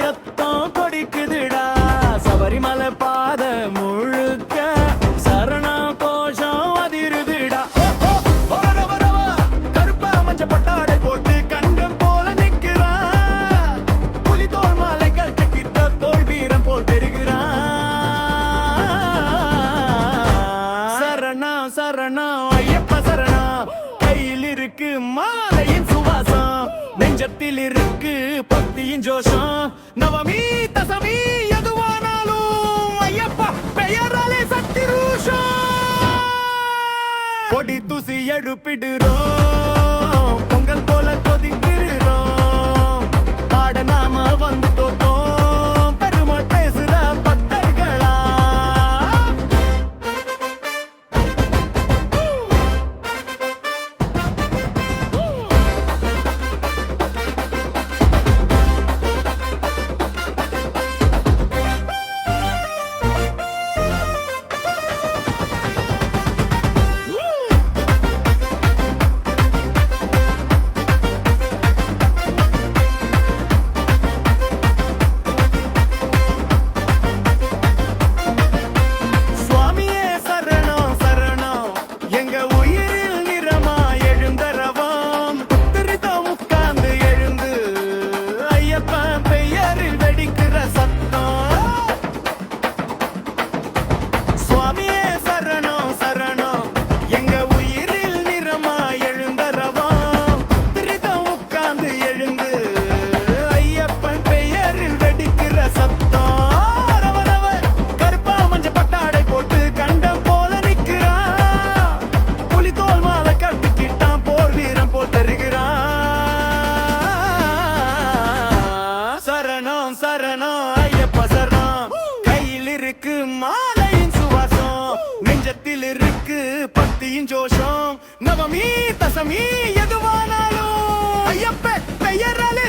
ரத்தம் கொடிக்குதுடா. சபரிமலை பாத முழுக்க சரண கோஷம் அதிருதுடா போட்டு கண்டம் போல நிற்கிறான் புலி தோல் மாலைகள் கிட்ட தோல் வீரம் போல் பெறுகிறான் சரணா சரணா ஐயப்ப சரணா. கையில் இருக்கு மாலையின் நெஞ்சத்தில் இருக்கு பக்தியின் ஜோஷம். நவமி தசமி எதுவானாலும் ஐயப்பா பெயராலே சக்தி ரூஷம் கொடி தூசி எழுப்பிடுறோம் பொங்கல் போல கொதிக்கிறோம் பாட நாம வந்து ஜோஷம் நவமி தசமி எதுவானாலும் ஐயப்ப பெயராலே